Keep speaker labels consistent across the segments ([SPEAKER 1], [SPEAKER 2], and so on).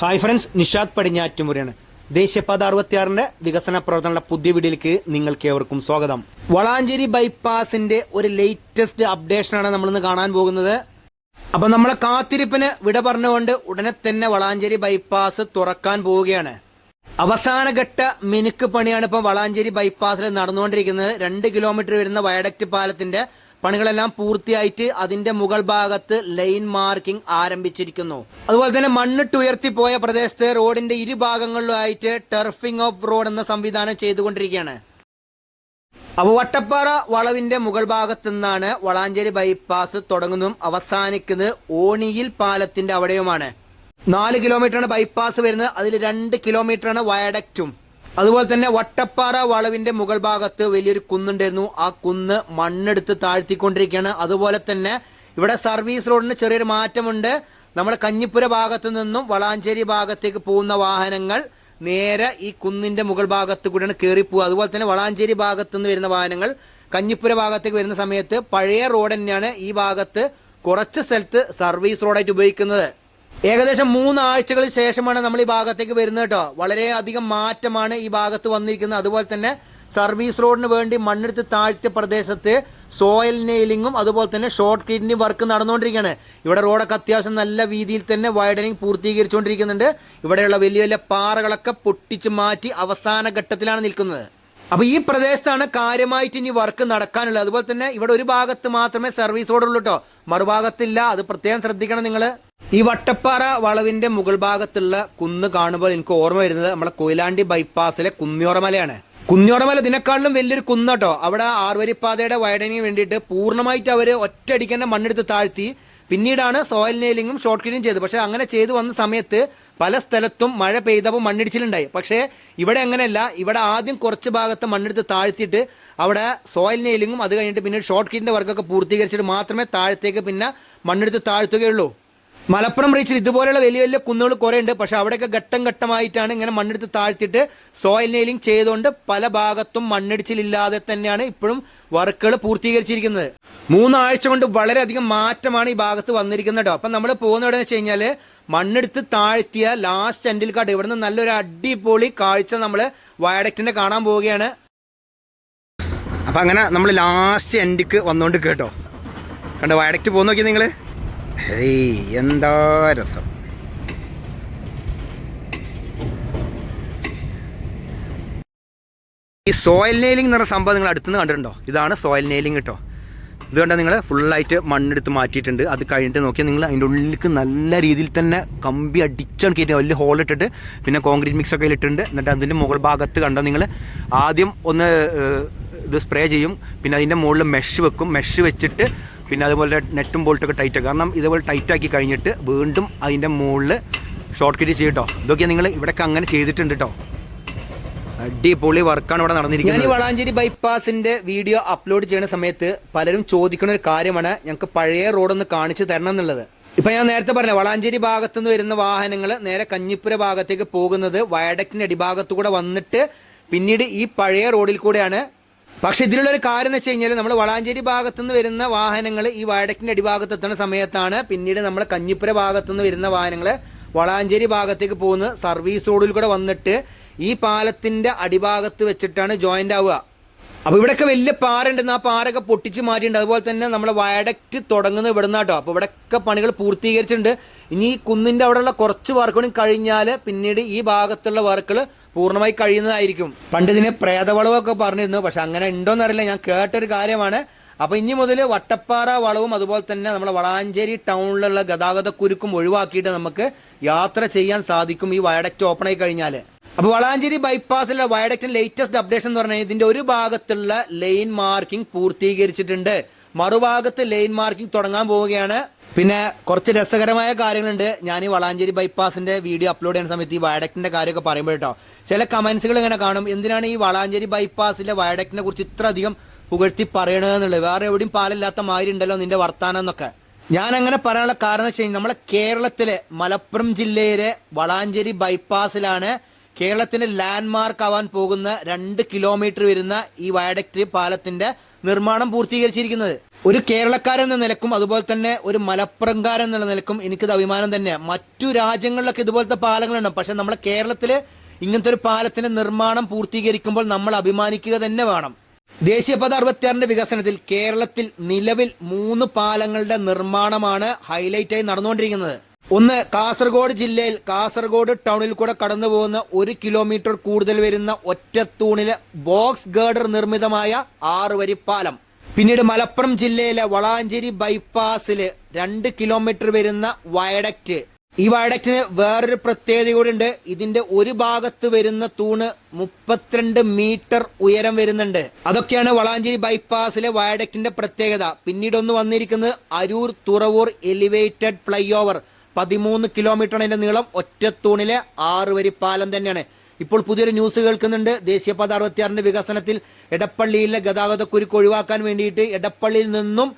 [SPEAKER 1] Hi friends Nishad പടിഞ്ഞാറ്റുമുറിയാണ്. ദേശീയപാത അറുപത്തിയാറിന്റെ വികസന പ്രവർത്തനങ്ങളുടെ പുതിയ വീഡിയോയിലേക്ക് നിങ്ങൾക്ക് ഏവർക്കും സ്വാഗതം. വളാഞ്ചേരി ബൈപ്പാസിന്റെ ഒരു ലേറ്റസ്റ്റ് അപ്ഡേഷനാണ് നമ്മളിന്ന് കാണാൻ പോകുന്നത്. അപ്പൊ നമ്മളെ കാത്തിരിപ്പിന് വിട പറഞ്ഞുകൊണ്ട് ഉടനെ തന്നെ വളാഞ്ചേരി ബൈപ്പാസ് തുറക്കാൻ പോവുകയാണ്. അവസാനഘട്ട മിനുക്ക് പണിയാണ് ഇപ്പം വളാഞ്ചേരി ബൈപ്പാസിൽ നടന്നുകൊണ്ടിരിക്കുന്നത്. രണ്ട് കിലോമീറ്റർ വരുന്ന വയഡക്റ്റ് പാലത്തിന്റെ പണികളെല്ലാം പൂർത്തിയായിട്ട് അതിന്റെ മുകൾ ഭാഗത്ത് ലൈൻ മാർക്കിംഗ് ആരംഭിച്ചിരിക്കുന്നു. അതുപോലെ തന്നെ മണ്ണിട്ട് ഉയർത്തിപ്പോയ പ്രദേശത്ത് റോഡിന്റെ ഇരുഭാഗങ്ങളിലുമായിട്ട് ടെർഫിംഗ് ഓഫ് റോഡ് എന്ന സംവിധാനം ചെയ്തുകൊണ്ടിരിക്കുകയാണ്. അപ്പോൾ വട്ടപ്പാറ വളവിന്റെ മുകൾ ഭാഗത്തു നിന്നാണ് വളാഞ്ചേരി ബൈപ്പാസ് തുടങ്ങുന്നതും അവസാനിക്കുന്നത് ഓണിയിൽ പാലത്തിന്റെ അവിടെയുമാണ്. നാല് കിലോമീറ്ററാണ് ബൈപ്പാസ് വരുന്നത്. അതിൽ രണ്ട് കിലോമീറ്ററാണ് വയഡക്റ്റും അതുപോലെ തന്നെ വട്ടപ്പാറ വളവിന്റെ മുകൾ ഭാഗത്ത് വലിയൊരു കുന്നുണ്ടായിരുന്നു. ആ കുന്ന് മണ്ണെടുത്ത് താഴ്ത്തിക്കൊണ്ടിരിക്കുകയാണ്. അതുപോലെ തന്നെ ഇവിടെ സർവീസ് റോഡിന് ചെറിയൊരു മാറ്റമുണ്ട്. നമ്മൾ കഞ്ഞിപ്പുര ഭാഗത്തു നിന്നും വളാഞ്ചേരി ഭാഗത്തേക്ക് പോകുന്ന വാഹനങ്ങൾ നേരെ ഈ കുന്നിന്റെ മുകൾ ഭാഗത്ത് കൂടെയാണ് കയറിപ്പോവുക അതുപോലെ തന്നെ വളാഞ്ചേരി ഭാഗത്തു നിന്ന് വരുന്ന വാഹനങ്ങൾ കഞ്ഞിപ്പുര ഭാഗത്തേക്ക് വരുന്ന സമയത്ത് പഴയ റോഡ് തന്നെയാണ് ഈ ഭാഗത്ത് കുറച്ച് സ്ഥലത്ത് സർവീസ് റോഡായിട്ട് ഉപയോഗിക്കുന്നത്. ഏകദേശം മൂന്നാഴ്ചകൾക്ക് ശേഷമാണ് നമ്മൾ ഈ ഭാഗത്തേക്ക് വരുന്നത് കേട്ടോ. വളരെയധികം മാറ്റമാണ് ഈ ഭാഗത്ത് വന്നിരിക്കുന്നത്. അതുപോലെ തന്നെ സർവീസ് റോഡിന് വേണ്ടി മണ്ണെടുത്ത് താഴ്ത്തിയ പ്രദേശത്ത് സോയിൽ നെയിലിങ്ങും അതുപോലെ തന്നെ ഷോർട്ട് ക്ലീനിങ് വർക്ക് നടന്നുകൊണ്ടിരിക്കുകയാണ്. ഇവിടെ റോഡൊക്കെ അത്യാവശ്യം നല്ല രീതിയിൽ തന്നെ വൈഡനിങ് പൂർത്തീകരിച്ചുകൊണ്ടിരിക്കുന്നുണ്ട്. ഇവിടെയുള്ള വലിയ വലിയ പാറകളൊക്കെ പൊട്ടിച്ച് മാറ്റി അവസാന ഘട്ടത്തിലാണ് നിൽക്കുന്നത്. അപ്പോൾ ഈ പ്രദേശത്താണ് കാര്യമായിട്ട് ഇനി വർക്ക് നടക്കാനുള്ളത്. അതുപോലെ തന്നെ ഇവിടെ ഒരു ഭാഗത്ത് മാത്രമേ സർവീസ് റോഡുള്ളൂ കേട്ടോ. മറുഭാഗത്തില്ല. അത് പ്രത്യേകം ശ്രദ്ധിക്കണം നിങ്ങൾ ഈ വട്ടപ്പാറ വളവിന്റെ മുകൾ ഭാഗത്തുള്ള കുന്ന് കാണുമ്പോൾ എനിക്ക് ഓർമ്മ വരുന്നത് നമ്മളെ കൊയിലാണ്ടി ബൈപ്പാസിലെ കുന്നിയോറമലയാണ് കുന്നിയോറമല ഇതിനെക്കാളിലും വലിയൊരു കുന്നട്ടോ. അവിടെ ആറുവരിപ്പാതയുടെ വൈഡനിങ് വേണ്ടിയിട്ട് പൂർണമായിട്ട് അവർ ഒറ്റയടിക്ക് തന്നെ മണ്ണെടുത്ത് താഴ്ത്തി പിന്നീടാണ് സോയിൽ നെയിലിങ്ങും ഷോർട്ട് ക്ലീനും ചെയ്തത്. പക്ഷേ അങ്ങനെ ചെയ്തു വന്ന സമയത്ത് പല സ്ഥലത്തും മഴ പെയ്തപ്പോൾ മണ്ണിടിച്ചിലുണ്ടായി. പക്ഷേ ഇവിടെ അങ്ങനെയല്ല. ഇവിടെ ആദ്യം കുറച്ച് ഭാഗത്ത് മണ്ണെടുത്ത് താഴ്ത്തിയിട്ട് അവിടെ സോയിൽ നെയിലിങ്ങും അത് കഴിഞ്ഞിട്ട് പിന്നെ ഷോർട്ട് ക്ലീനിന്റെ വർക്കൊക്കെ പൂർത്തീകരിച്ചിട്ട് മാത്രമേ താഴത്തേക്ക് പിന്നെ മണ്ണെടുത്ത് താഴ്ത്തുകയുള്ളൂ. മലപ്പുറം റീച്ചിൽ ഇതുപോലെയുള്ള വലിയ വലിയ കുന്നുകൾ കുറേ ഉണ്ട് പക്ഷെ അവിടെയൊക്കെ ഘട്ടം ഘട്ടമായിട്ടാണ് ഇങ്ങനെ മണ്ണെടുത്ത് താഴ്ത്തിയിട്ട് സോയിൽ നെയിലിംഗ് ചെയ്തുകൊണ്ട് പല ഭാഗത്തും മണ്ണിടിച്ചിലില്ലാതെ തന്നെയാണ് ഇപ്പോഴും വർക്കുകൾ പൂർത്തീകരിച്ചിരിക്കുന്നത്. മൂന്നാഴ്ച കൊണ്ട് വളരെയധികം മാറ്റമാണ് ഈ ഭാഗത്ത് വന്നിരിക്കുന്നത് കേട്ടോ അപ്പം നമ്മൾ പോകുന്ന എവിടെ വെച്ച് കഴിഞ്ഞാൽ മണ്ണെടുത്ത് താഴ്ത്തിയ ലാസ്റ്റ് എൻഡിൽ കാട്ട് ഇവിടുന്ന് നല്ലൊരു അടിപൊളി കാഴ്ച നമ്മൾ വയഡക്റ്റിന്റെ കാണാൻ പോവുകയാണ്. അപ്പം അങ്ങനെ നമ്മൾ ലാസ്റ്റ് എൻഡിക്ക് വന്നുകൊണ്ട് കേട്ടോ. കണ്ടോ വയഡക്റ്റ് പോകുന്ന നോക്കി നിങ്ങൾ ഹേയ് എന്താ രസം. ഈ സോയിൽ നെയിലിംഗ് എന്ന് പറഞ്ഞ സംഭവം നിങ്ങൾ അടുത്തുനിന്ന് കണ്ടിട്ടുണ്ടോ? ഇതാണ് സോയിൽ നെയിലിംഗ് കേട്ടോ ഇതുകൊണ്ട് നിങ്ങൾ ഫുള്ളായിട്ട് മണ്ണെടുത്ത് മാറ്റിയിട്ടുണ്ട്. അത് കഴിഞ്ഞിട്ട് നോക്കിയാൽ നിങ്ങൾ അതിന്റെ ഉള്ളിലേക്ക് നല്ല രീതിയിൽ തന്നെ കമ്പി അടിച്ചാണ് കയറ്റി വലിയ ഹോൾ ഇട്ടിട്ട് പിന്നെ കോൺക്രീറ്റ് മിക്സ് ഒക്കെ ഇട്ടിട്ടുണ്ട് എന്നിട്ട് അതിന്റെ മുകൾ ഭാഗത്ത് കണ്ടാൽ നിങ്ങൾ ആദ്യം ഒന്ന് ഇത് സ്പ്രേ ചെയ്യും. പിന്നെ അതിന്റെ മുകളിൽ മെഷ് വെക്കും. മെഷ് വെച്ചിട്ട് പിന്നെ അതുപോലെ നെറ്റും ബോൾട്ടൊക്കെ ടൈറ്റ് കാരണം ഇതേപോലെ ടൈറ്റ് ആക്കി കഴിഞ്ഞിട്ട് വീണ്ടും അതിന്റെ മുകളിൽ ഷോർട്ട് കട്ട് ചെയ്യും കേട്ടോ ഇതൊക്കെ നിങ്ങൾ ഇവിടെയൊക്കെ അങ്ങനെ ചെയ്തിട്ടുണ്ട് കേട്ടോ അടിപൊളി വർക്കാണ് ഇവിടെ നടന്നിരിക്കുന്നത്. ഈ വളാഞ്ചേരി ബൈപ്പാസിന്റെ വീഡിയോ അപ്ലോഡ് ചെയ്യുന്ന സമയത്ത് പലരും ചോദിക്കുന്ന ഒരു കാര്യമാണ് ഞങ്ങൾക്ക് പഴയ റോഡൊന്ന് കാണിച്ചു തരണം എന്നുള്ളത്. ഇപ്പൊ ഞാൻ നേരത്തെ പറഞ്ഞ വളാഞ്ചേരി ഭാഗത്തുനിന്ന് വരുന്ന വാഹനങ്ങൾ നേരെ കഞ്ഞിപ്പുര ഭാഗത്തേക്ക് പോകുന്നത് വയഡക്കിന്റെ അടിഭാഗത്തു കൂടെ വന്നിട്ട് പിന്നീട് ഈ പഴയ റോഡിൽ കൂടെയാണ് പക്ഷെ ഇതിലുള്ളൊരു കാര്യം എന്ന് വെച്ച് കഴിഞ്ഞാൽ നമ്മൾ വളാഞ്ചേരി ഭാഗത്തുനിന്ന് വരുന്ന വാഹനങ്ങൾ ഈ വയഡക്റ്റിന്റെ അടിഭാഗത്ത് എത്തുന്ന സമയത്താണ് പിന്നീട് നമ്മൾ കഞ്ഞിപ്പുര ഭാഗത്തുനിന്ന് വരുന്ന വാഹനങ്ങൾ വളാഞ്ചേരി ഭാഗത്തേക്ക് പോകുന്ന സർവീസ് റോഡിൽ കൂടെ വന്നിട്ട് ഈ പാലത്തിന്റെ അടിഭാഗത്ത് വെച്ചിട്ടാണ് ജോയിന്റ് ആവുക. അപ്പോൾ ഇവിടെയൊക്കെ വലിയ പാറ ഉണ്ടെന്ന് ആ പാറയൊക്കെ പൊട്ടിച്ച് മാറ്റിയിട്ടുണ്ട്. അതുപോലെ തന്നെ നമ്മളെ വയഡക്റ്റ് തുടങ്ങുന്നത് ഇവിടെ നിന്നാട്ടോ അപ്പോൾ ഇവിടെയൊക്കെ പണികൾ പൂർത്തീകരിച്ചിട്ടുണ്ട്. ഇനി ഈ കുന്നിന്റെ അവിടെയുള്ള കുറച്ച് വർക്കുകളും കഴിഞ്ഞാൽ പിന്നീട് ഈ ഭാഗത്തുള്ള വർക്കുകൾ പൂർണമായി കഴിയുന്നതായിരിക്കും. പണ്ട് ഇതിന് പ്രേതവളവൊക്കെ പറഞ്ഞിരുന്നു. പക്ഷെ അങ്ങനെ ഉണ്ടോയെന്നറിയില്ല ഞാൻ കേട്ടൊരു കാര്യമാണ്. അപ്പോൾ ഇനി മുതൽ വട്ടപ്പാറ വളവും അതുപോലെ തന്നെ നമ്മുടെ വളാഞ്ചേരി ടൗണിലുള്ള ഗതാഗത കുരുക്കും ഒഴിവാക്കിയിട്ട് നമുക്ക് യാത്ര ചെയ്യാൻ സാധിക്കും ഈ വയഡക്റ്റ് ഓപ്പൺ ആയി കഴിഞ്ഞാൽ അപ്പോൾ വളാഞ്ചേരി ബൈപ്പാസിലെ വയഡക്റ്റിന്റെ ലേറ്റസ്റ്റ് അപ്ഡേഷൻ എന്ന് പറഞ്ഞാൽ ഇതിന്റെ ഒരു ഭാഗത്തുള്ള ലൈൻ മാർക്കിംഗ് പൂർത്തീകരിച്ചിട്ടുണ്ട്. മറുഭാഗത്ത് ലൈൻ മാർക്കിംഗ് തുടങ്ങാൻ പോവുകയാണ്. പിന്നെ കുറച്ച് രസകരമായ കാര്യങ്ങളുണ്ട്. ഞാൻ ഈ വളാഞ്ചേരി ബൈപ്പാസിന്റെ വീഡിയോ അപ്ലോഡ് ചെയ്യുന്ന സമയത്ത് ഈ വയഡക്റ്റിന്റെ കാര്യമൊക്കെ പറയുമ്പോൾ കേട്ടോ. ചില കമന്റ്സുകൾ ഇങ്ങനെ കാണും. എന്തിനാണ് ഈ വളാഞ്ചേരി ബൈപ്പാസിലെ വയഡക്റ്റിനെ കുറിച്ച് ഇത്ര അധികം പുകഴ്ത്തി പറയണതെന്നുള്ളത് വേറെ എവിടെയും പാലില്ലാത്ത മാതിരി ഉണ്ടല്ലോ നിന്റെ വർത്താനം എന്നൊക്കെ. ഞാൻ അങ്ങനെ പറയാനുള്ള കാരണം വെച്ച് കഴിഞ്ഞാൽ നമ്മളെ കേരളത്തിലെ മലപ്പുറം ജില്ലയിലെ വളാഞ്ചേരി ബൈപ്പാസിലാണ് കേരളത്തിന്റെ ലാൻഡ്മാർക്ക് ആവാൻ പോകുന്ന രണ്ട് കിലോമീറ്റർ വരുന്ന ഈ വയഡക്ട് പാലത്തിന്റെ നിർമ്മാണം പൂർത്തീകരിച്ചിരിക്കുന്നത്. ഒരു കേരളക്കാരൻ എന്ന നിലക്കും അതുപോലെ തന്നെ ഒരു മലപ്പുറംകാരൻ എന്നുള്ള നിലക്കും എനിക്കത് അഭിമാനം തന്നെ. മറ്റു രാജ്യങ്ങളിലൊക്കെ ഇതുപോലത്തെ പാലങ്ങളുണ്ട്. പക്ഷെ നമ്മളെ കേരളത്തിൽ ഇങ്ങനത്തെ ഒരു പാലത്തിന്റെ നിർമ്മാണം പൂർത്തീകരിക്കുമ്പോൾ നമ്മൾ അഭിമാനിക്കുക തന്നെ വേണം. ദേശീയപാത അറുപത്തിയാറിന്റെ വികസനത്തിൽ കേരളത്തിൽ നിലവിൽ മൂന്ന് പാലങ്ങളുടെ നിർമ്മാണമാണ് ഹൈലൈറ്റായി നടന്നുകൊണ്ടിരിക്കുന്നത്. ഒന്ന് കാസർഗോഡ് ജില്ലയിൽ കാസർഗോഡ് ടൗണിൽ കൂടെ കടന്നു പോകുന്ന ഒരു കിലോമീറ്റർ കൂടുതൽ വരുന്ന ഒറ്റത്തൂണിലെ ബോക്സ് ഗേർഡർ നിർമ്മിതമായ ആറ് വരി പാലം. പിന്നീട് മലപ്പുറം ജില്ലയിലെ വളാഞ്ചേരി ബൈപ്പാസിൽ രണ്ട് കിലോമീറ്റർ വരുന്ന വയഡക്റ്റ്. ഈ വയഡക്റ്റിന് വേറൊരു പ്രത്യേകത കൂടി ഉണ്ട്. ഇതിന്റെ ഒരു ഭാഗത്ത് വരുന്ന തൂണ് മുപ്പത്തിരണ്ട് മീറ്റർ ഉയരം വരുന്നുണ്ട്. അതൊക്കെയാണ് വളാഞ്ചേരി ബൈപ്പാസിലെ വയഡക്റ്റിന്റെ പ്രത്യേകത. പിന്നീടൊന്ന് വന്നിരിക്കുന്നത് Aroor Thuravoor elevated flyover. പതിമൂന്ന് കിലോമീറ്ററിന്റെ നീളം നീളം ഒറ്റത്തൂണിലെ ആറ് വരി പാലം തന്നെയാണ്. ഇപ്പോൾ പുതിയൊരു ന്യൂസ് കേൾക്കുന്നുണ്ട്. ദേശീയപാത അറുപത്തിയാറിന്റെ വികസനത്തിൽ എടപ്പള്ളിയിലെ ഗതാഗതക്കുരുക്ക് ഒഴിവാക്കാൻ വേണ്ടിയിട്ട് എടപ്പള്ളിയിൽ നിന്നും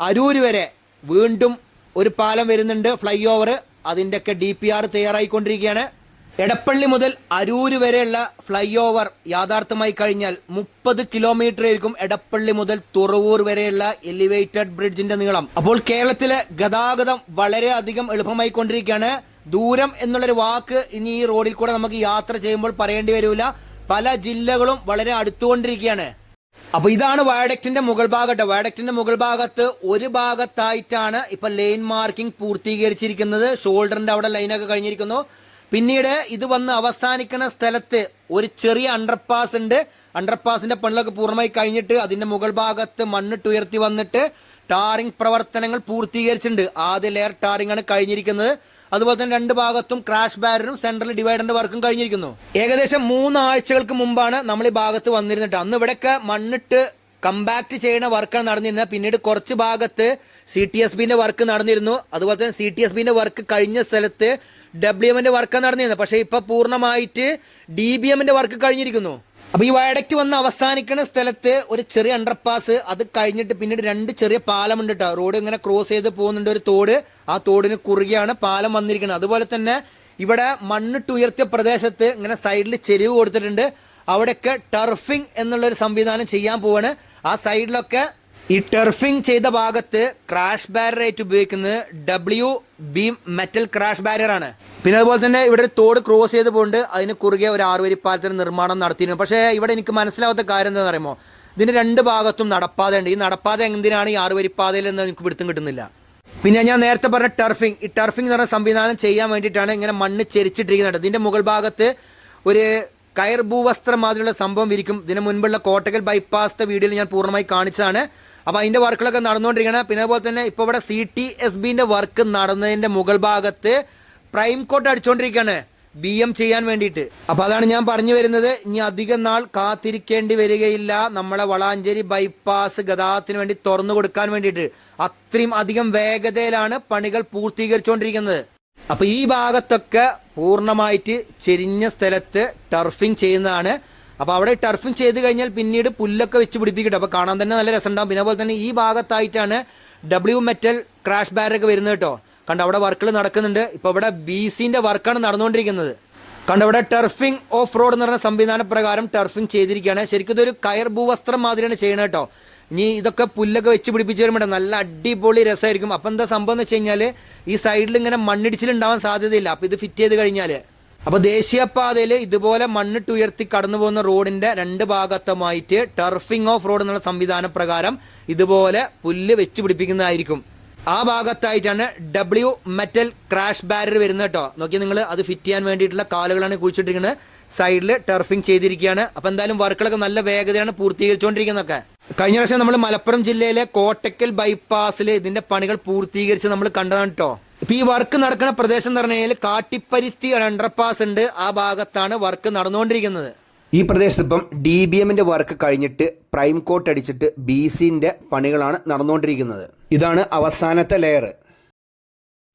[SPEAKER 1] അരൂർ വരെ വീണ്ടും ഒരു പാലം വരുന്നുണ്ട് ഫ്ലൈ ഓവർ. അതിന്റെയൊക്കെ ഡി പി ആർ തയ്യാറായിക്കൊണ്ടിരിക്കുകയാണ്. എടപ്പള്ളി മുതൽ അരൂര് വരെയുള്ള ഫ്ലൈ ഓവർ യാഥാർത്ഥ്യമായി കഴിഞ്ഞാൽ മുപ്പത് കിലോമീറ്റർ ആയിരിക്കും എടപ്പള്ളി മുതൽ തുറവൂർ വരെയുള്ള എലിവേറ്റഡ് ബ്രിഡ്ജിന്റെ നീളം. അപ്പോൾ കേരളത്തിലെ ഗതാഗതം വളരെ അധികം എളുപ്പമായി കൊണ്ടിരിക്കുകയാണ്. ദൂരം എന്നുള്ളൊരു വാക്ക് ഇനി ഈ റോഡിൽ കൂടെ നമുക്ക് യാത്ര ചെയ്യുമ്പോൾ പറയേണ്ടി വരില്ല പല ജില്ലകളും വളരെ അടുത്തുകൊണ്ടിരിക്കുകയാണ്. അപ്പൊ ഇതാണ് വയഡക്റ്റിന്റെ മുകൾ ഭാഗത്ത് വയഡക്റ്റിന്റെ മുകൾ ഭാഗത്ത് ഒരു ഭാഗത്തായിട്ടാണ് ഇപ്പൊ ലൈൻ മാർക്കിംഗ് പൂർത്തീകരിച്ചിരിക്കുന്നത്. ഷോൾഡറിന്റെ അവിടെ ലൈനൊക്കെ കഴിഞ്ഞിരിക്കുന്നു. പിന്നീട് ഇത് വന്ന് അവസാനിക്കുന്ന സ്ഥലത്ത് ഒരു ചെറിയ അണ്ടർപാസ് ഉണ്ട്. അണ്ടർപാസിന്റെ പണികളൊക്കെ പൂർണമായി കഴിഞ്ഞിട്ട് അതിന്റെ മുകൾ ഭാഗത്ത് മണ്ണിട്ട് ഉയർത്തി വന്നിട്ട് ടാറിംഗ് പ്രവർത്തനങ്ങൾ പൂർത്തീകരിച്ചിട്ടുണ്ട്. ആദ്യ ലെയർ ടാറിംഗ് ആണ് കഴിഞ്ഞിരിക്കുന്നത്. അതുപോലെ തന്നെ രണ്ട് ഭാഗത്തും ക്രാഷ് ബാരനും സെൻട്രൽ ഡിവൈഡറിന്റെ വർക്കും കഴിഞ്ഞിരിക്കുന്നു. ഏകദേശം മൂന്നാഴ്ചകൾക്ക് മുമ്പാണ് നമ്മൾ ഈ ഭാഗത്ത് വന്നിരുന്നിട്ട്. അന്ന് ഇവിടെയൊക്കെ മണ്ണിട്ട് കമ്പാക്ട് ചെയ്യുന്ന വർക്കാണ് നടന്നിരുന്നത്. പിന്നീട് കുറച്ച് ഭാഗത്ത് സി ടി എസ് ബിന്റെ വർക്ക് നടന്നിരുന്നു. അതുപോലെ തന്നെ സി ടി എസ് ബിന്റെ വർക്ക് കഴിഞ്ഞ സ്ഥലത്ത് ഡബ്ല്യു എമ്മിന്റെ വർക്ക് നടന്നിരുന്നത്. പക്ഷേ ഇപ്പൊ പൂർണമായിട്ട് ഡി ബി എമ്മിന്റെ വർക്ക് കഴിഞ്ഞിരിക്കുന്നു. അപ്പൊ ഈ വയഡക്റ്റ് വന്ന് അവസാനിക്കുന്ന സ്ഥലത്ത് ഒരു ചെറിയ അണ്ടർപാസ് അത് കഴിഞ്ഞിട്ട് പിന്നീട് രണ്ട് ചെറിയ പാലമുണ്ട് കേട്ടോ റോഡ് ഇങ്ങനെ ക്രോസ് ചെയ്ത് പോകുന്നുണ്ട് ഒരു തോട്. ആ തോടിന് കുറുകെയാണ് പാലം വന്നിരിക്കുന്നത്. അതുപോലെ തന്നെ ഇവിടെ മണ്ണിട്ടുയർത്തിയ പ്രദേശത്ത് ഇങ്ങനെ സൈഡിൽ ചെരിവ് കൊടുത്തിട്ടുണ്ട്. അവിടെയൊക്കെ ടർഫിംഗ് എന്നുള്ളൊരു സംവിധാനം ചെയ്യാൻ പോവാണ്. ആ സൈഡിലൊക്കെ ഈ ടർഫിംഗ് ചെയ്ത ഭാഗത്ത് ക്രാഷ് ബാരറായിട്ട് ഉപയോഗിക്കുന്നത് W beam metal crash barrier ആണ്. പിന്നെ അതുപോലെ തന്നെ ഇവിടെ ഒരു തോട് ക്രോസ് ചെയ്ത് പോകുന്നുണ്ട് അതിന് കുറുകെ ഒരു ആറുവരി പാലത്തിന് നിർമ്മാണം നടത്തിയിരുന്നു. പക്ഷേ ഇവിടെ എനിക്ക് മനസ്സിലാവാത്ത കാര്യം എന്താണെന്ന് പറയുമ്പോൾ ഇതിന് രണ്ട് ഭാഗത്തും നടപ്പാത ഉണ്ട് ഈ നടപ്പാത എന്തിനാണ് ഈ ആറുവരിപ്പാതയിൽ എന്ന് എനിക്ക് പിടുത്തം കിട്ടുന്നില്ല? പിന്നെ ഞാൻ നേരത്തെ പറഞ്ഞ ടർഫിംഗ് ഈ ടർഫിംഗ് എന്ന് പറഞ്ഞ സംവിധാനം ചെയ്യാൻ വേണ്ടിയിട്ടാണ് ഇങ്ങനെ മണ്ണ് ചെരിച്ചിട്ടിരിക്കുന്നത്. ഇതിന്റെ മുകൾ ഭാഗത്ത് ഒരു കയർ ഭൂവസ്ത്രം മാതിരിയുള്ള സംഭവം ഇരിക്കും ഇതിന് മുൻപുള്ള കോട്ടകൽ ബൈപ്പാസത്തെ വീഡിയോയിൽ ഞാൻ പൂർണമായി കാണിച്ചതാണ്. അപ്പോൾ അതിന്റെ വർക്കുകളൊക്കെ നടന്നുകൊണ്ടിരിക്കുകയാണ്. പിന്നെ അതുപോലെ തന്നെ ഇപ്പോൾ ഇവിടെ സി ടി എസ് ബിന്റെ വർക്ക് നടന്നതിന്റെ മുകൾ ഭാഗത്ത് പ്രൈം കോട്ട് അടിച്ചുകൊണ്ടിരിക്കുകയാണ് ബി എം ചെയ്യാൻ വേണ്ടിയിട്ട്. അപ്പോൾ അതാണ് ഞാൻ പറഞ്ഞു വരുന്നത്. ഇനി അധികം നാൾ കാത്തിരിക്കേണ്ടി വരികയില്ല. നമ്മളെ വളാഞ്ചേരി ബൈപ്പാസ് ഗതാഗതത്തിന് വേണ്ടി തുറന്നു കൊടുക്കാൻ വേണ്ടിയിട്ട്. അത്രയും അധികം വേഗതയിലാണ് പണികൾ പൂർത്തീകരിച്ചുകൊണ്ടിരിക്കുന്നത്. അപ്പോൾ ഈ ഭാഗത്തൊക്കെ പൂർണമായിട്ട് ചെരിഞ്ഞ സ്ഥലത്ത് ടർഫിങ് ചെയ്യുന്നതാണ്. അപ്പോൾ അവിടെ ടർഫിങ് ചെയ്ത് കഴിഞ്ഞാൽ പിന്നീട് പുല്ലൊക്കെ വെച്ച് പിടിപ്പിക്കട്ടെ. അപ്പോൾ കാണാൻ തന്നെ നല്ല രസമുണ്ടാകും പിന്നെ അതുപോലെ തന്നെ ഈ ഭാഗത്തായിട്ടാണ് ഡബ്ല്യു മെറ്റൽ ക്രാഷ് ബാരൊക്കെ വരുന്നത് കേട്ടോ. കണ്ടോ അവിടെ വർക്കുകൾ നടക്കുന്നുണ്ട്. ഇപ്പോൾ ഇവിടെ ബി സിന്റെ വർക്കാണ് നടന്നുകൊണ്ടിരിക്കുന്നത്. കണ്ടോ ഇവിടെ ടർഫിംഗ് ഓഫ് റോഡ് എന്ന് പറഞ്ഞ സംവിധാന പ്രകാരം ടർഫിംഗ് ചെയ്തിരിക്കുകയാണ്. ശരിക്കും ഇതൊരു കയർ ഭൂവസ്ത്രം മാതിരിയാണ് ചെയ്യുന്നത് കേട്ടോ. ഇനി ഇതൊക്കെ പുല്ലൊക്കെ വെച്ച് പിടിപ്പിച്ച് വരുമ്പോൾ നല്ല അടിപൊളി രസമായിരിക്കും അപ്പം എന്താ സംഭവം എന്ന് വെച്ച് കഴിഞ്ഞാൽ ഈ സൈഡിൽ ഇങ്ങനെ മണ്ണിടിച്ചിലുണ്ടാവാൻ സാധ്യതയില്ല. അപ്പോൾ ഇത് ഫിറ്റ് ചെയ്ത് കഴിഞ്ഞാൽ അപ്പോൾ ദേശീയപാതയിൽ ഇതുപോലെ മണ്ണിട്ട് ഉയർത്തി കടന്നു പോകുന്ന റോഡിന്റെ രണ്ട് ഭാഗത്തുമായിട്ട് ടർഫിംഗ് ഓഫ് റോഡ് എന്നുള്ള സംവിധാന പ്രകാരം ഇതുപോലെ പുല്ല് വെച്ച് പിടിപ്പിക്കുന്നതായിരിക്കും. ആ ഭാഗത്തായിട്ടാണ് ഡബ്ല്യു മെറ്റൽ ക്രാഷ് ബാരർ വരുന്നത് കേട്ടോ. നോക്കി നിങ്ങൾ അത് ഫിറ്റ് ചെയ്യാൻ വേണ്ടിയിട്ടുള്ള കാലുകളാണ് കുഴിച്ചിട്ടിരിക്കുന്നത്. സൈഡിൽ ടർഫിംഗ് ചെയ്തിരിക്കുകയാണ്. അപ്പോൾ എന്തായാലും വർക്കുകളൊക്കെ നല്ല വേഗതയാണ് പൂർത്തീകരിച്ചുകൊണ്ടിരിക്കുന്നതൊക്കെ കഴിഞ്ഞ പ്രാവശ്യം നമ്മൾ മലപ്പുറം ജില്ലയിലെ കോട്ടക്കൽ ബൈപ്പാസിൽ ഇതിന്റെ പണികൾ പൂർത്തീകരിച്ച് നമ്മൾ കണ്ടതാണ് കേട്ടോ ഇപ്പൊ ഈ വർക്ക് നടക്കുന്ന പ്രദേശം എന്ന് പറഞ്ഞാൽ കാട്ടിപ്പരുത്തി അണ്ടർപാസ് ഉണ്ട്. ആ ഭാഗത്താണ് വർക്ക് നടന്നുകൊണ്ടിരിക്കുന്നത്. ഈ പ്രദേശത്ത് ഇപ്പം ഡി ബി എമ്മിന്റെ വർക്ക് കഴിഞ്ഞിട്ട് പ്രൈം കോട്ട് അടിച്ചിട്ട് ബി സിന്റെ പണികളാണ് നടന്നുകൊണ്ടിരിക്കുന്നത്. ഇതാണ് അവസാനത്തെ ലെയർ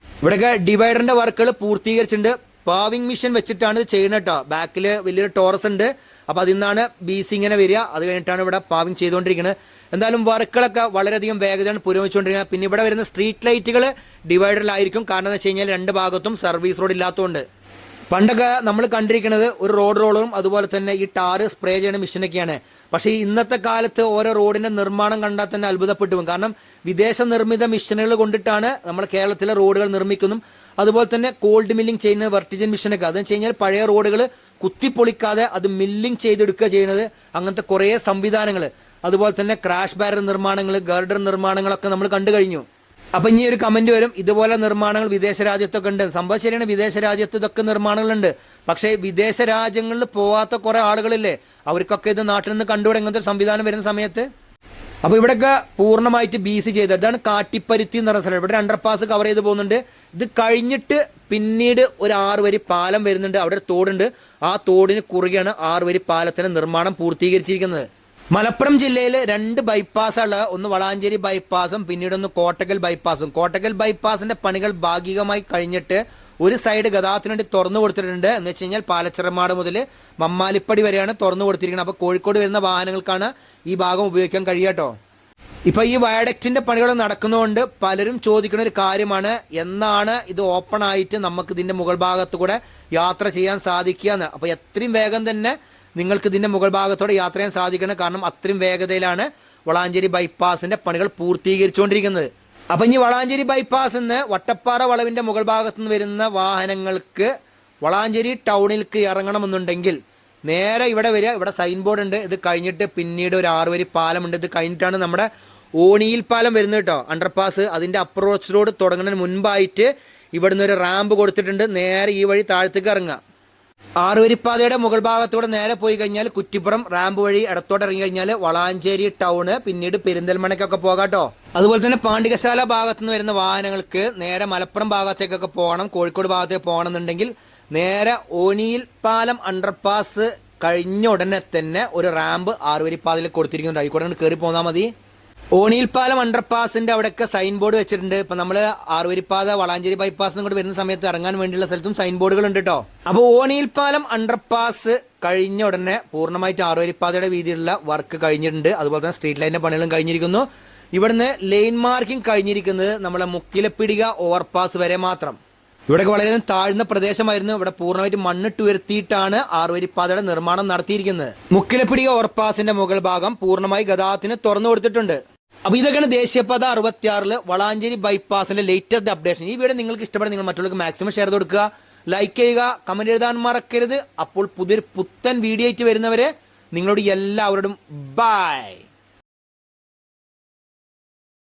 [SPEAKER 1] ഇവിടെയൊക്കെ ഡിവൈഡറിന്റെ വർക്കുകൾ പൂർത്തീകരിച്ചിട്ടുണ്ട്. പാവിംഗ് മിഷൻ വെച്ചിട്ടാണ് ഇത് ചെയ്യുന്നത് കേട്ടോ ബാക്കിൽ വലിയൊരു ടോറസ് ഉണ്ട്. അപ്പോൾ അതിൽ നിന്നാണ് ബീസി ഇങ്ങനെ വരിക. അത് കഴിഞ്ഞിട്ടാണ് ഇവിടെ പാവിങ് ചെയ്തുകൊണ്ടിരിക്കുന്നത് എന്തായാലും വർക്കുകളൊക്കെ വളരെയധികം വേഗതയാണ് പുരോഗമിച്ചുകൊണ്ടിരിക്കുന്നത്. പിന്നെ ഇവിടെ വരുന്ന സ്ട്രീറ്റ് ലൈറ്റുകൾ ഡിവൈഡറിലായിരിക്കും. കാരണം എന്ന് വെച്ച് കഴിഞ്ഞാൽ രണ്ട് ഭാഗത്തും സർവീസ് റോഡ് ഇല്ലാത്തതുകൊണ്ട്. പണ്ടൊക്കെ നമ്മൾ കണ്ടിരിക്കുന്നത് ഒരു റോഡ് റോളറും അതുപോലെ തന്നെ ഈ ടാർ സ്പ്രേ ചെയ്യുന്ന മെഷീനൊക്കെയാണ്. പക്ഷേ ഇന്നത്തെ കാലത്ത് ഓരോ റോഡിന്റെ നിർമ്മാണം കണ്ടാൽ തന്നെ അത്ഭുതപ്പെട്ടു പോകും കാരണം വിദേശ നിർമ്മിത മെഷീനുകൾ കൊണ്ടിട്ടാണ് നമ്മൾ കേരളത്തിലെ റോഡുകൾ നിർമ്മിക്കുന്നു അതുപോലെ തന്നെ കോൾഡ് മില്ലിംഗ് ചെയ്യുന്ന വെർട്ടിജൻ മെഷീനൊക്കെ അതെന്ന് വെച്ച് കഴിഞ്ഞാൽ പഴയ റോഡുകൾ കുത്തിപ്പൊളിക്കാതെ അത് മില്ലിംഗ് ചെയ്തെടുക്കുക ചെയ്യുന്നത് അങ്ങനത്തെ കുറേ സംവിധാനങ്ങൾ. അതുപോലെ തന്നെ ക്രാഷ് ബാരർ നിർമ്മാണങ്ങൾ ഗർഡർ നിർമ്മാണങ്ങളൊക്കെ നമ്മൾ കണ്ടു കഴിഞ്ഞു. അപ്പൊ ഇനി ഒരു കമന്റ് വരും. ഇതുപോലെ നിർമ്മാണങ്ങൾ വിദേശ രാജ്യത്തൊക്കെ ഉണ്ട്. സംഭവം ശരിയാണ് വിദേശ രാജ്യത്ത് ഇതൊക്കെ നിർമ്മാണങ്ങളുണ്ട്. പക്ഷേ വിദേശ രാജ്യങ്ങളിൽ പോവാത്ത കുറേ ആളുകളില്ലേ അവർക്കൊക്കെ ഇത് നാട്ടിൽ നിന്ന് കണ്ടുകൂടെ ഇങ്ങനത്തെ സംവിധാനം വരുന്ന സമയത്ത്. അപ്പോൾ ഇവിടെയൊക്കെ പൂർണമായിട്ട് ബി സി ചെയ്തത് ഇതാണ് കാട്ടിപ്പരുത്തി എന്ന് പറഞ്ഞ സ്ഥലം. ഇവിടെ അണ്ടർ പാസ് കവർ ചെയ്ത് പോകുന്നുണ്ട്. ഇത് കഴിഞ്ഞിട്ട് പിന്നീട് ഒരു ആറ് വരി പാലം വരുന്നുണ്ട്. അവിടെ ഒരു തോടുണ്ട്. ആ തോടിന് കുറുകെയാണ് ആറ് വരി പാലത്തിന്റെ നിർമ്മാണം പൂർത്തീകരിച്ചിരിക്കുന്നത്. മലപ്പുറം ജില്ലയിൽ രണ്ട് ബൈപ്പാസുള്ള ഒന്ന് വളാഞ്ചേരി ബൈപ്പാസും പിന്നീട് ഒന്ന് കോട്ടക്കൽ ബൈപ്പാസും കോട്ടക്കൽ ബൈപ്പാസിന്റെ പണികൾ ഭാഗികമായി കഴിഞ്ഞിട്ട് ഒരു സൈഡ് ഗതാഗതത്തിന് വേണ്ടി തുറന്നു കൊടുത്തിട്ടുണ്ട്. എന്ന് വെച്ച് കഴിഞ്ഞാൽ പാലച്ചിറമാട് മുതൽ മമ്മാലിപ്പടി വരെയാണ് തുറന്നു കൊടുത്തിരിക്കുന്നത്. അപ്പോൾ കോഴിക്കോട് വരുന്ന വാഹനങ്ങൾക്കാണ് ഈ ഭാഗം ഉപയോഗിക്കാൻ കഴിയാട്ടോ ഇപ്പൊ ഈ വയഡക്റ്റിന്റെ പണികൾ നടക്കുന്നതുകൊണ്ട് പലരും ചോദിക്കുന്ന ഒരു കാര്യമാണ് എന്നാണ് ഇത് ഓപ്പൺ ആയിട്ട് നമുക്ക് ഇതിന്റെ മുകൾ ഭാഗത്ത് കൂടെ യാത്ര ചെയ്യാൻ സാധിക്കുക എന്ന്. അപ്പൊ എത്രയും വേഗം തന്നെ നിങ്ങൾക്ക് ഇതിന്റെ മുകൾ ഭാഗത്തോടെ യാത്ര ചെയ്യാൻ സാധിക്കണം കാരണം അത്രയും വേഗതയിലാണ് വളാഞ്ചേരി ബൈപ്പാസിന്റെ പണികൾ പൂർത്തീകരിച്ചുകൊണ്ടിരിക്കുന്നത്. അപ്പം ഇനി വളാഞ്ചേരി ബൈപ്പാസ് നിന്ന് വട്ടപ്പാറ വളവിന്റെ മുകൾ ഭാഗത്തു നിന്ന് വരുന്ന വാഹനങ്ങൾക്ക് വളാഞ്ചേരി ടൗണിലേക്ക് ഇറങ്ങണമെന്നുണ്ടെങ്കിൽ നേരെ ഇവിടെ വരിക. ഇവിടെ സൈൻ ബോർഡ് ഉണ്ട്. ഇത് കഴിഞ്ഞിട്ട് പിന്നീട് ഒരു ആറ് വരി പാലമുണ്ട് ഇത് കഴിഞ്ഞിട്ടാണ് നമ്മുടെ ഓണിയിൽ പാലം വരുന്നത് കേട്ടോ. അണ്ടർപാസ് അതിന്റെ അപ്രോച്ച് റോഡ് തുടങ്ങുന്നതിന് മുൻപായിട്ട് ഇവിടുന്ന് ഒരു റാമ്പ് കൊടുത്തിട്ടുണ്ട്. നേരെ ഈ വഴി താഴത്തേക്ക് ഇറങ്ങുക. ആറുവരിപ്പാതയുടെ മുകൾ ഭാഗത്തൂടെ നേരെ പോയി കഴിഞ്ഞാൽ കുറ്റിപ്പുറം റാമ്പ് വഴി ഇടത്തോട്ട് ഇറങ്ങി കഴിഞ്ഞാൽ വളാഞ്ചേരി ടൗണ് പിന്നീട് പെരിന്തൽമണയ്ക്കൊക്കെ പോകാട്ടോ അതുപോലെ തന്നെ പാണ്ഡികശാല ഭാഗത്തു നിന്ന് വരുന്ന വാഹനങ്ങൾക്ക് നേരെ മലപ്പുറം ഭാഗത്തേക്കൊക്കെ പോകണം. കോഴിക്കോട് ഭാഗത്തേക്ക് പോകണമെന്നുണ്ടെങ്കിൽ നേരെ ഓണിയിൽ പാലം അണ്ടർപാസ് കഴിഞ്ഞ ഉടനെ തന്നെ ഒരു റാമ്പ് ആറുവരിപ്പാതയിൽ കൊടുത്തിരിക്കുന്നുണ്ട്. ആയിക്കോട്ടെ കയറി പോന്നാൽ മതി. ഓണിയിൽപ്പാലം അണ്ടർപാസിന്റെ അവിടെയൊക്കെ സൈൻ ബോർഡ് വെച്ചിട്ടുണ്ട്. ഇപ്പൊ നമ്മൾ ആറുവരിപ്പാത വളാഞ്ചേരി ബൈപ്പാസ് ഇങ്ങോട്ട് വരുന്ന സമയത്ത് ഇറങ്ങാൻ വേണ്ടിയുള്ള സ്ഥലത്തും സൈൻ ബോർഡുകൾ ഉണ്ട് കേട്ടോ അപ്പോൾ ഓണിയിൽപ്പാലം അണ്ടർപാസ് കഴിഞ്ഞ ഉടനെ പൂർണമായിട്ട് ആറുവരിപ്പാതയുടെ വീതിയിലുള്ള വർക്ക് കഴിഞ്ഞിട്ടുണ്ട്. അതുപോലെ തന്നെ സ്ട്രീറ്റ് ലൈനിന്റെ പണികളും കഴിഞ്ഞിരിക്കുന്നു. ഇവിടുന്ന് ലൈൻ മാർക്കിംഗ് കഴിഞ്ഞിരിക്കുന്നത് നമ്മളെ മുക്കിലപ്പിടിക ഓവർപാസ് വരെ മാത്രം. ഇവിടെയൊക്കെ വളരെയധികം താഴ്ന്ന പ്രദേശമായിരുന്നു. ഇവിടെ പൂർണമായിട്ട് മണ്ണിട്ട് ഉയർത്തിയിട്ടാണ് ആറുവരിപ്പാതയുടെ നിർമ്മാണം നടത്തിയിരിക്കുന്നത്. മുക്കിലപ്പിടിക ഓവർപാസിന്റെ മുകൾ ഭാഗം പൂർണമായി ഗതാഗതത്തിന് തുറന്നു കൊടുത്തിട്ടുണ്ട്. അപ്പോൾ ഇതൊക്കെയാണ് ദേശീയപാത അറുപത്തിയാറിൽ വളാഞ്ചേരി ബൈപ്പാസിന്റെ ലേറ്റസ്റ്റ് അപ്ഡേഷൻ ഈ വീഡിയോ നിങ്ങൾക്ക് ഇഷ്ടപ്പെടുന്ന നിങ്ങൾ മറ്റുള്ളവർക്ക് മാക്സിമം ഷെയർ കൊടുക്കുക. ലൈക്ക് ചെയ്യുക കമന്റ് എഴുതാൻ മറക്കരുത്. അപ്പോൾ പുതിയൊരു പുത്തൻ വീഡിയോ ആയിട്ട് വരുന്നവരെ നിങ്ങളോട് എല്ലാവരോടും ബൈ